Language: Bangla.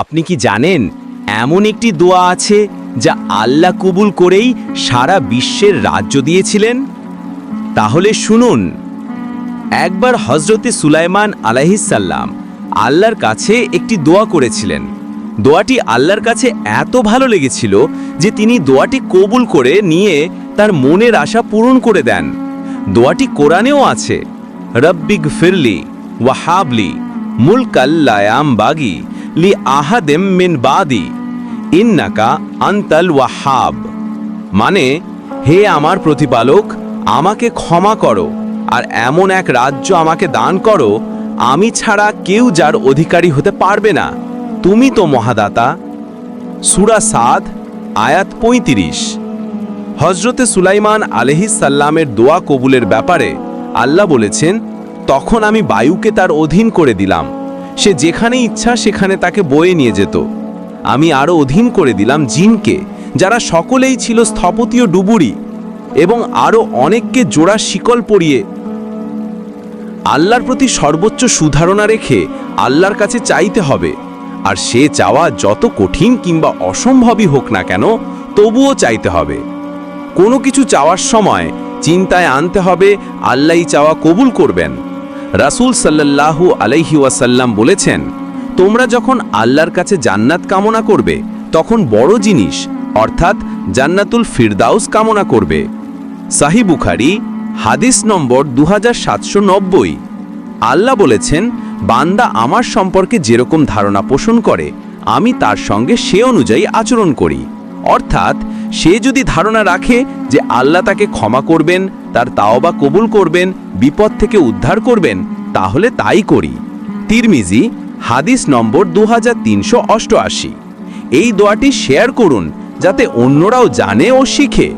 আপনি কি জানেন, এমন একটি দোয়া আছে যা আল্লাহ কবুল করেই সারা বিশ্বের রাজ্য দিয়েছিলেন? তাহলে শুনুন। একবার হজরতে সুলাইমান আলাহিসাল্লাম আল্লাহর কাছে একটি দোয়া করেছিলেন। দোয়াটি আল্লাহর কাছে এত ভালো লেগেছিল যে তিনি দোয়াটি কবুল করে নিয়ে তার মনের আশা পূরণ করে দেন। দোয়াটি কোরআনেও আছে রব্বিগ ফিরলি ওয়াহাবলি মুলকাল্লায়াম বাগি। লি আহাদেম মিন বাদি, ইন্নাকা আন্তাল ওয়াহাব। মানে হে আমার প্রতিপালক, আমাকে ক্ষমা করো, আর এমন এক রাজ্য আমাকে দান করো, আমি ছাড়া কেউ যার অধিকারী হতে পারবে না। তুমি তো মহাদাতা। সুরা সাদ, আয়াত পঁয়ত্রিশ। হজরতে সুলাইমান আলহিসাল্লামের দোয়া কবুলের ব্যাপারে আল্লাহ বলেছেন, তখন আমি বায়ুকে তার অধীন করে দিলাম সে যেখানে ইচ্ছা সেখানে তাকে বয়ে নিয়ে যেত। আমি আরও অধীন করে দিলাম জিনকে, যারা সকলেই ছিল স্থপতীয় ডুবুরি, এবং আরও অনেককে জোড়া শিকল পরিয়ে আল্লাহর প্রতি সর্বোচ্চ সুধারণা রেখে আল্লাহর কাছে চাইতে হবে। আর সে চাওয়া যত কঠিন কিংবা অসম্ভবই হোক না কেন, তবুও চাইতে হবে। কোনো কিছু চাওয়ার সময় চিন্তায় আনতে হবে আল্লাহই চাওয়া কবুল করবেন। রাসূল সাল্লাল্লাহু আলাইহি ওয়াসাল্লাম বলেছেন, তোমরা যখন আল্লাহর কাছে জান্নাত কামনা করবে, তখন বড় জিনিস, অর্থাৎ জান্নাতুল ফিরদাউস কামনা করবে। সাহি বুখারি, হাদিস নম্বর দু হাজার সাতশো নব্বই। আল্লাহ বলেছেন, বান্দা আমার সম্পর্কে যেরকম ধারণা পোষণ করে, আমি তার সঙ্গে সে অনুযায়ী আচরণ করি। অর্থাৎ সে যদি ধারণা রাখে যে আল্লাহ তাকে ক্ষমা করবেন, তার তাওবা কবুল করবেন, বিপদ থেকে উদ্ধার করবেন, তাহলে তাই করি। তিরমিজি, হাদিস নম্বর দু হাজার তিনশো অষ্টআশি। এই দোয়াটি শেয়ার করুন, যাতে অন্যরাও জানে ও শিখে।